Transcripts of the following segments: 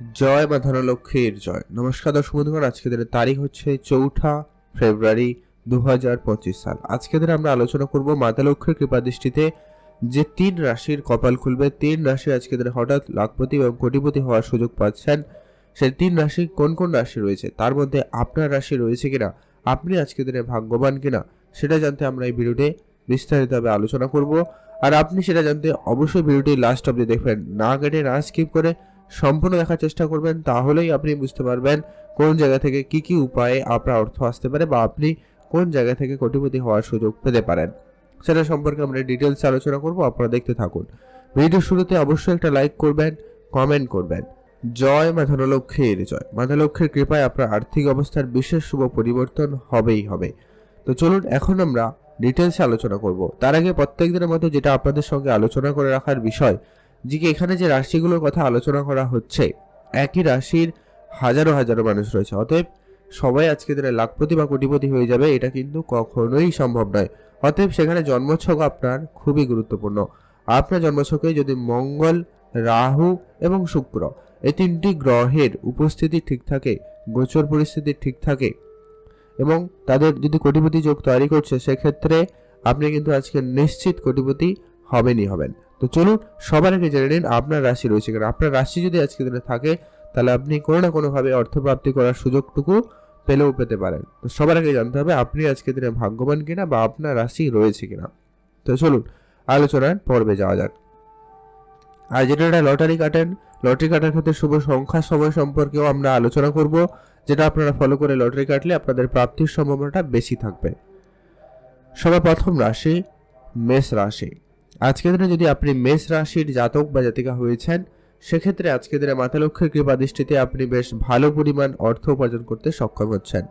জয় মা ধনলক্ষ্মীর জয়। নমস্কার দর্শক বন্ধুগণ, আজকে দিনের তারিখ হচ্ছে চৌঠা ফেব্রুয়ারি দু হাজার পঁচিশ সাল। আজকে দিনে আমরা আলোচনা করব মাতা লক্ষ্মীর কৃপা দৃষ্টিতে যে তিন রাশির কপাল খুলবে। তিন রাশি আজকে দিনে হঠাৎ লাখপতি এবং কোটিপতি হওয়ার সুযোগ পাচ্ছেন। সেই তিন রাশি কোন কোন রাশি রয়েছে? তার মধ্যে আপনার রাশি রয়েছে কিনা? আপনি আজকে দিনে ভাগ্যবান কিনা? সেটা জানতে আমরা এই ভিডিওতে বিস্তারিতভাবে আলোচনা করব। আর আপনি সেটা জানতে অবশ্যই ভিডিওটি লাস্ট অবধি দেখবেন। না কেটে না স্কিপ করে সম্পূর্ণ দেখার চেষ্টা করবেন, তাহলেই আপনি বুঝতে পারবেন কোন জায়গা থেকে কি কি উপায়ে আপনার অর্থ আসতে পারে বা আপনি কোন জায়গা থেকে কোটিপতি হওয়ার সুযোগ পেতে পারেন। সেটা সম্পর্কে আমরা ডিটেলস আলোচনা করব, আপনারা দেখতে থাকুন। ভিডিওর শুরুতে অবশ্যই একটা লাইক করবেন, কমেন্ট করবেন। জয় মা ধনলক্ষ্মীর জয়। মা ধনলক্ষ্মীর কৃপায় আপনার আর্থিক অবস্থার বিশেষ শুভ পরিবর্তন হবেই হবে। তো চলুন, এখন আমরা ডিটেলসে আলোচনা করব। তার আগে প্রত্যেক দিনের মতো যেটা আপনাদের সঙ্গে আলোচনা করে রাখার বিষয় যে এখানে যে রাশিগুলোর কথা আলোচনা করা হচ্ছে, একই রাশির হাজারো হাজারো মানুষ রয়েছে। অতএব সবাই আজকে দিনে লাখপতি বা কোটিপতি হয়ে যাবে, এটা কিন্তু কখনোই সম্ভব নয়। অতএব সেখানে জন্মছক আপনার খুবই গুরুত্বপূর্ণ। আপনার জন্মছকে যদি মঙ্গল, রাহু এবং শুক্র এই তিনটি গ্রহের উপস্থিতি ঠিক থাকে, গোচর পরিস্থিতি ঠিক থাকে এবং তাদের যদি কোটিপতি যোগ তৈরি করছে, সেক্ষেত্রে আপনি কিন্তু আজকে নিশ্চিত কোটিপতি হবেনই হবেন। তো চলুন সবার আগে জেনে নিন আপনার রাশি রয়েছে কারণ আপনার রাশি যদি আজকে দিনে থাকে, তাহলে আপনি কোনো না কোনোভাবে অর্থপ্রাপ্তি করার সুযোগটুকু পেলেও পেতে পারেন। তো সবার আগে জানতে হবে, আপনি আজকে দিনে ভাগ্যবান কিনা বা আপনার রাশি রয়েছে কিনা। তো চলুন, আলোচনার পর্বে যাওয়া যাক। আর যেটা লটারি কাটেন, লটারি কাটার ক্ষেত্রে শুভ সংখ্যা, সময় সম্পর্কেও আমরা আলোচনা করব, যেটা আপনারা ফলো করে লটারি কাটলে আপনাদের প্রাপ্তির সম্ভাবনাটা বেশি থাকবে। সবার প্রথম রাশি, মেষ রাশি। আজকের দিনে যদি আপনি মেষ রাশির জাতক বা জাতিকা হয়েছেন, সেক্ষেত্রে আজকের দিনে মাতা লক্ষ্মীর কৃপা দৃষ্টিতে আপনি বেশ ভালো পরিমাণ অর্থ উপার্জন করতে সক্ষম হচ্ছেন।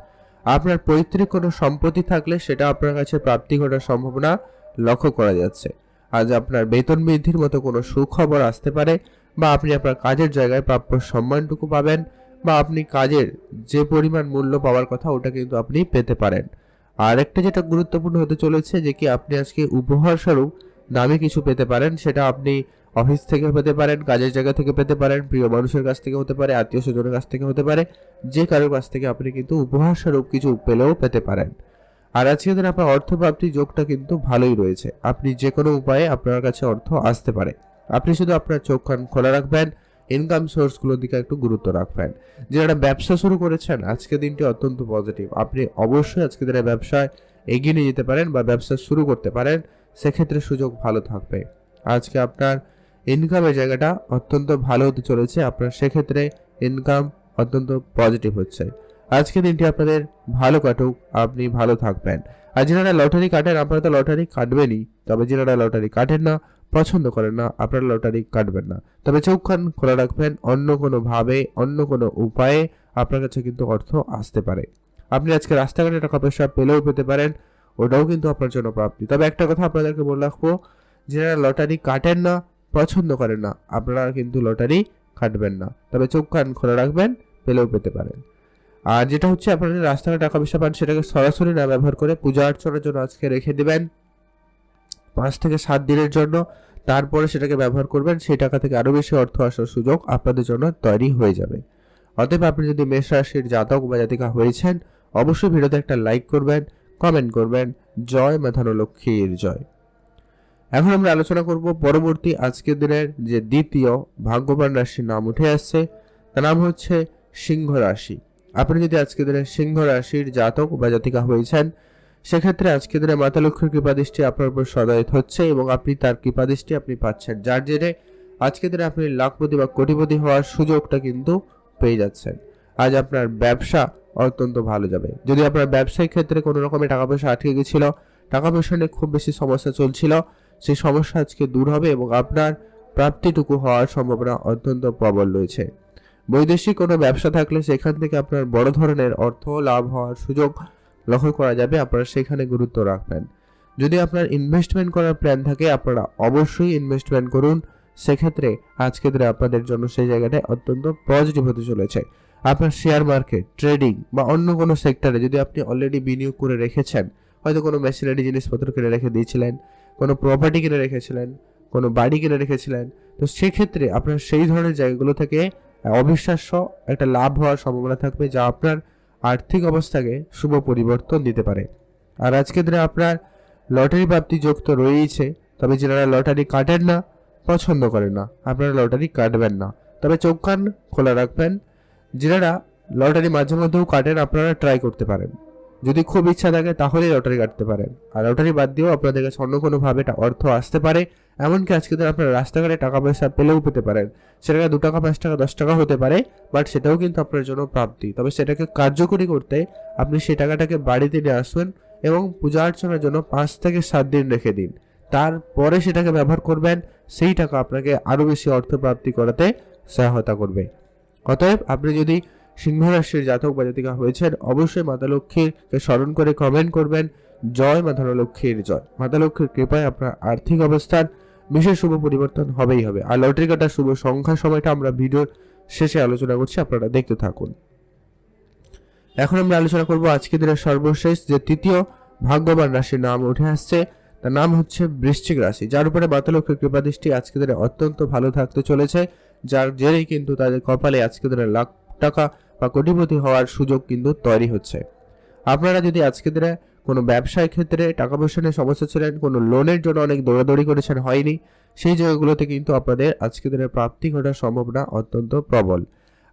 আপনার পৈতৃক কোনো সম্পত্তি থাকলে সেটা আপনার কাছে প্রাপ্তি ঘটার সম্ভাবনা লক্ষ্য করা যাচ্ছে। আজ আপনার বেতন বৃদ্ধির মতো কোনো সুখবর আসতে পারে বা আপনি আপনার কাজের জায়গায় প্রাপ্য সম্মানটুকু পাবেন বা আপনি কাজের যে পরিমাণ মূল্য পাওয়ার কথা ওটা কিন্তু আপনি পেতে পারেন। আরেকটা যেটা গুরুত্বপূর্ণ হতে চলেছে যে কি আপনি আজকে উপহার স্বরূপ দামি কিছু পেতে পারেন, সেটা আপনি অফিস থেকে পেতে পারেন, কাজের জায়গা থেকে পেতে পারেন, প্রিয় মানুষের কাছ থেকে হতে পারে, আত্মীয় স্বজনের কাছ থেকে হতে পারে, যে কারোর কাছ থেকে আপনি কিন্তু উপহার স্বরূপ কিছু পেলেও পেতে পারেন। আর আজকে দিন আপনার অর্থপ্রাপ্তির যোগটা কিন্তু ভালোই রয়েছে। আপনি যে কোনো উপায়ে আপনার কাছে অর্থ আসতে পারে। আপনি শুধু আপনার চোখ কান খোলা রাখবেন ইনকাম সোর্সগুলোর দিকে একটু গুরুত্ব রাখবেন। যারা ব্যবসা শুরু করেছেন আজকে দিনটি অত্যন্ত পজিটিভ আপনি অবশ্যই আজকে দিনে ব্যবসায় এগিয়ে নিয়ে যেতে পারেন বা ব্যবসা শুরু করতে পারেন। সেক্ষেত্রে সুযোগ ভালো থাকবে। আজকে আপনার ইনকামের জায়গাটা অত্যন্ত ভালো হতে চলেছে, আপনার সেক্ষেত্রে ইনকাম অত্যন্ত পজিটিভ হচ্ছে। আজকে দিনটি আপনাদের ভালো কাটুক, আপনি ভালো থাকবেন। আর যারা লটারি কাটেন, আপনারা তো লটারি কাটবেনই। তবে যারা লটারি কাটেন না, পছন্দ করেন না, আপনারা লটারি কাটবেন না। তবে চোখ কান খোলা রাখবেন, অন্য কোনো ভাবে, অন্য কোনো উপায়ে আপনার কাছে কিন্তু অর্থ আসতে পারে। আপনি আজকে রাস্তাঘাটে টাকা পয়সা পেলেও পেতে পারেন। ওটাও কিন্তু আপনার জন্য প্রাপ্তি। তবে একটা কথা আপনাদেরকে বলে রাখব, যারা লটারি কাটেন না, পছন্দ করেন না, আপনারা কিন্তু লটারি কাটবেন না। তবে চোখ কান খোলা রাখবেন, পেলেও পেতে পারেন। আর যেটা হচ্ছে, আপনারা রাস্তাঘাটে টাকা পয়সা পান, সেটাকে সরাসরি না ব্যবহার করে পূজা অর্চনার জন্য আজকে রেখে দেবেন। পাঁচ থেকে সাত দিনের জন্য, তারপরে সেটাকে ব্যবহার করবেন, সেই টাকা থেকে আরও বেশি অর্থ আসার সুযোগ আপনাদের জন্য তৈরি হয়ে যাবে। অতএব আপনি যদি মেষ রাশির জাতক বা জাতিকা হয়েছেন, অবশ্যই ভিডিওতে একটা লাইক করবেন কমেন্ট করবেন, জয় মাথানো লক্ষ্মীর জয়। এখন আমরা আলোচনা করব পরবর্তী আজকের দিনের যে দ্বিতীয় ভাগ্যবান রাশির নাম উঠে আসছে, তার নাম হচ্ছে সিংহ রাশি। আপনি যদি আজকের দিনে সিংহ রাশির জাতক বা জাতিকা হয়েছেন সেক্ষেত্রে আজকের দিনে মাতা লক্ষ্মীর কৃপাদৃষ্টি আপনার উপর সদায়িত হচ্ছে এবং আপনি তার কৃপাদৃষ্টি আপনি পাচ্ছেন, যার জেরে আজকের দিনে আপনি লাখপতি বা কোটিপতি হওয়ার সুযোগটা কিন্তু পেয়ে যাচ্ছেন। আজ আপনার ব্যবসা অত্যন্ত ভালো যাবে। যদি আপনার ব্যবসায়িক ক্ষেত্রে কোনো রকমের টাকা পয়সা আটকে গেছিল টাকা পয়সা নিয়ে খুব বেশি সমস্যা চলছিল, সেই সমস্যা আজকে দূর হবে এবং আপনার প্রাপ্তিটুকু হওয়ার সম্ভাবনা অত্যন্ত প্রবল রয়েছে। বৈদেশিক কোনো ব্যবসা থাকলে সেখান থেকে আপনার বড় ধরনের অর্থ লাভ হওয়ার সুযোগ লক্ষ্য করা যাবে, আপনারা সেখানে গুরুত্ব রাখবেন। যদি আপনার ইনভেস্টমেন্ট করার প্ল্যান থাকে, আপনারা অবশ্যই ইনভেস্টমেন্ট করুন। সেক্ষেত্রে আজকে দিনে আপনাদের জন্য সেই জায়গাটায় অত্যন্ত পজিটিভ হতে চলেছে। আপনার শেয়ার মার্কেট ট্রেডিং বা অন্য কোনো সেক্টরে যদি আপনি অলরেডি বিনিয়োগ করে রেখেছেন, হয়তো কোনো মেশিনারি জিনিসপত্র কিনে রেখে দিয়েছিলেন, কোনো প্রপার্টি কিনে রেখেছিলেন, কোনো বাড়ি কিনে রেখেছিলেন, তো সেক্ষেত্রে আপনার সেই ধরনের জায়গাগুলো থেকে অবিশ্বাস্য একটা লাভ হওয়ার সম্ভাবনা থাকবে যা আপনার আর্থিক অবস্থাকে শুভ পরিবর্তন দিতে পারে। আর আজকের দিনে আপনার লটারি প্রাপ্তি যোগ তো রয়েইছে, তবে যারা লটারি কাটেন না, পছন্দ করেন না। আপনারা লটারি কাটবেন না। তবে চোখ কান খোলা রাখবেন যারা লটারি মাঝে মধ্যেও কাটেন, আপনারা ট্রাই করতে পারেন। যদি খুব ইচ্ছা থাকে, তাহলেই লটারি কাটতে পারেন। আর লটারি বাদ দিয়েও আপনাদের কাছে অন্য কোনোভাবে অর্থ আসতে পারে। এমনকি আজকে দিন আপনারা রাস্তাঘাটে টাকা পয়সা পেলেও পেতে পারেন। সেটাকে দু টাকা, পাঁচ টাকা, দশ টাকা হতে পারে বাট সেটাও কিন্তু আপনার জন্য প্রাপ্তি। তবে সেটাকে কার্যকরী করতে আপনি সেই টাকাটাকে বাড়িতে নিয়ে আসবেন এবং পূজা অর্চনার জন্য পাঁচ থেকে সাত দিন রেখে দিন। তারপরে সেটাকে ব্যবহার করবেন, সেই টাকা আপনাকে আরও বেশি অর্থ প্রাপ্তি করাতে সহায়তা করবে। অতএব আপনি যদি সিংহ রাশির জাতক বা জাতিকা হয়েছেন, অবশ্যই মাতা লক্ষ্মীকে স্মরণ করে কমেন্ট করবেন। জয় মাতা লক্ষ্মীর জয়। মাতা লক্ষ্মীর কৃপায় আপনার আর্থিক অবস্থার বিশেষ শুভ পরিবর্তন হবেই হবে। আর লটারি কাটার শুভ সংখ্যা সময়টা আমরা ভিডিওর শেষে আলোচনা করছি, আপনারা দেখতে থাকুন। এখন আমরা আলোচনা করব আজকে দিনের সর্বশেষ যে তৃতীয় ভাগ্যবান রাশির নাম উঠে আসছে। তার নাম হচ্ছে বৃশ্চিক রাশি, যার উপরে মাতা লক্ষ্মীর কৃপা দৃষ্টি আজকে দিনে অত্যন্ত ভালো থাকতে চলেছে, যার জেরেই কিন্তু তাদের কপালে আজকে দিনে লাখ টাকা বা কোটিপতি হওয়ার সুযোগ কিন্তু তৈরি হচ্ছে। আপনারা যদি আজকে দিনে কোনো ব্যবসায় ক্ষেত্রে টাকা পয়সা নিয়ে সমস্যা ছিলেন, কোনো লোনের জন্য অনেক দৌড়াদৌড়ি করেছেন, হয়নি, সেই জায়গাগুলোতে কিন্তু আপনাদের আজকে দিনের প্রাপ্তি ঘটার সম্ভাবনা অত্যন্ত প্রবল।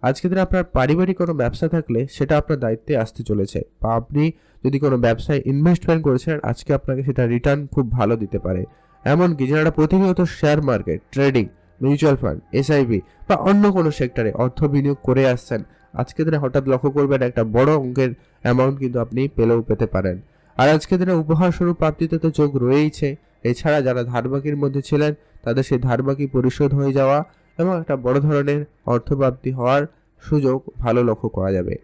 আজকে দিনে আপনার পারিবারিক কোনো ব্যবসা থাকলে সেটা আপনার দায়িত্বে আসতে চলেছে বা আপনি যদি কোনো ব্যবসায় ইনভেস্টমেন্ট করেছেন, আজকে আপনাকে সেটা রিটার্ন খুব ভালো দিতে পারে। এমনকি যারা প্রতিনিয়ত share market trading mutual fund SIP বা অন্য কোনো সেক্টরে অর্থ বিনিয়োগ করে আসছেন, আজকে দিনে হঠাৎ লক্ষ্য করবেন একটা বড় অঙ্কের অ্যামাউন্ট কিন্তু আপনি পেলেও পেতে পারেন। আর আজকে দিনে উপহার স্বরূপ প্রাপ্তিতে তো যোগ রয়েইছে। এছাড়া যারা ধারবাকির মধ্যে ছিলেন, তাদের সেই ধারবাকি পরিশোধ হয়ে যাওয়া এবং একটা বড় ধরনের অর্থপ্রাপ্তি হওয়ার সুযোগ ভালো লক্ষ্য করা যাবে।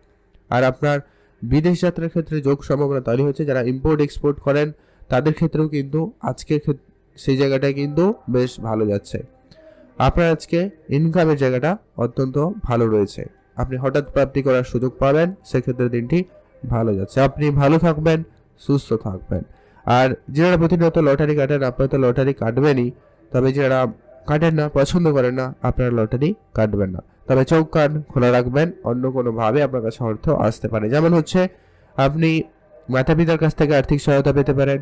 আর আপনার বিদেশ যাত্রার ক্ষেত্রে যোগ সম্ভাবনা তৈরি হচ্ছে, যারা ইম্পোর্ট এক্সপোর্ট করেন, তাদের ক্ষেত্রেও কিন্তু আজকের সেই জায়গাটায় কিন্তু বেশ ভালো যাচ্ছে। আপনার আজকে ইনকামের জায়গাটা অত্যন্ত ভালো রয়েছে। আপনি হঠাৎ প্রাপ্তি করার সুযোগ পাবেন, সেক্ষেত্রে দিনটি ভালো যাচ্ছে। আপনি ভালো থাকবেন, সুস্থ থাকবেন। আর যারা প্রতিনিয়ত লটারি কাটেন, আপনারা তো লটারি কাটবেনই, তবে যারা কাটেন না, পছন্দ করেন না, আপনারা লটারি কাটবেন না। তবে চোখ কান খোলা রাখবেন, অন্য কোনোভাবে আপনার কাছে অর্থ আসতে পারে। যেমন হচ্ছে, আপনি মাতা পিতার কাছ থেকে আর্থিক সহায়তা পেতে পারেন,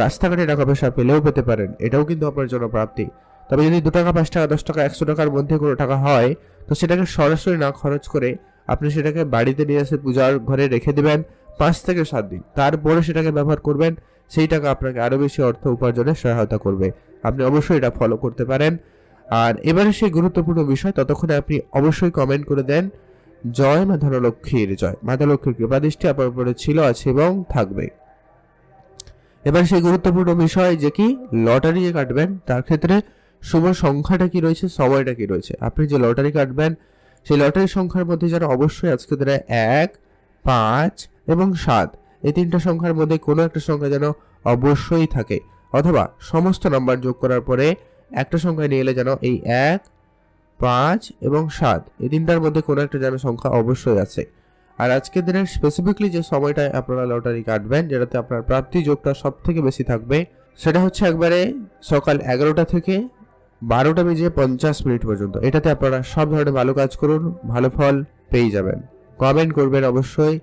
রাস্তাঘাটে টাকা পয়সা পেলেও পেতে পারেন, এটাও কিন্তু আপনার জন্য প্রাপ্তি। তবে যদি দু টাকা, পাঁচ টাকা, দশ টাকা, একশো টাকার মধ্যে কোনো টাকা হয়, তো সেটাকে সরাসরি না খরচ করে আপনি সেটাকে বাড়িতে নিয়ে এসে পূজার ঘরে রেখে দেবেন পাঁচ থেকে সাত দিন। তারপরে সেটাকে ব্যবহার করবেন সেই টাকা আপনাকে আরও বেশি অর্থ উপার্জনে সহায়তা করবে। আপনি অবশ্যই এটা ফলো করতে পারেন। আর এবারে সেই গুরুত্বপূর্ণ বিষয়, ততক্ষণে আপনি অবশ্যই কমেন্ট করে দেন, জয় মা ধনলক্ষ্মীর জয়। মাতা লক্ষ্মীর কৃপাদৃষ্টি আপনার উপরে ছিল, আছে এবং থাকবে। এবার সেই গুরুত্বপূর্ণ বিষয় যে কি, লটারি যে কাটবেন, তার ক্ষেত্রে শুভ সংখ্যাটা কি রয়েছে, সময়টা কি রয়েছে? আপনি যে লটারি কাটবেন, সেই লটারি সংখ্যার মধ্যে যেন অবশ্যই আজকে দিনে এক, পাঁচ এবং সাত এই তিনটা সংখ্যার মধ্যে কোনো একটা সংখ্যা যেন অবশ্যই থাকে, অথবা সমস্ত নাম্বার যোগ করার পরে একটা সংখ্যা নিয়ে এলে যেন এই এক, পাঁচ এবং সাত, এই তিনটার মধ্যে কোনো একটা যেন সংখ্যা অবশ্যই আছে। আর আজকের দিনের স্পেসিফিকলি যে সময়টায় আপনারা লটারি কাটবেন, যেটাতে আপনার প্রাপ্তি যোগটা সব থেকে বেশি থাকবে, সেটা হচ্ছে একবারে সকাল এগারোটা থেকে বারোটা বেজে পঞ্চাশ মিনিট পর্যন্ত। এটাতে আপনারা সব ধরনের ভালো কাজ করুন, ভালো ফল পেয়ে যাবেন। কমেন্ট করবেন অবশ্যই।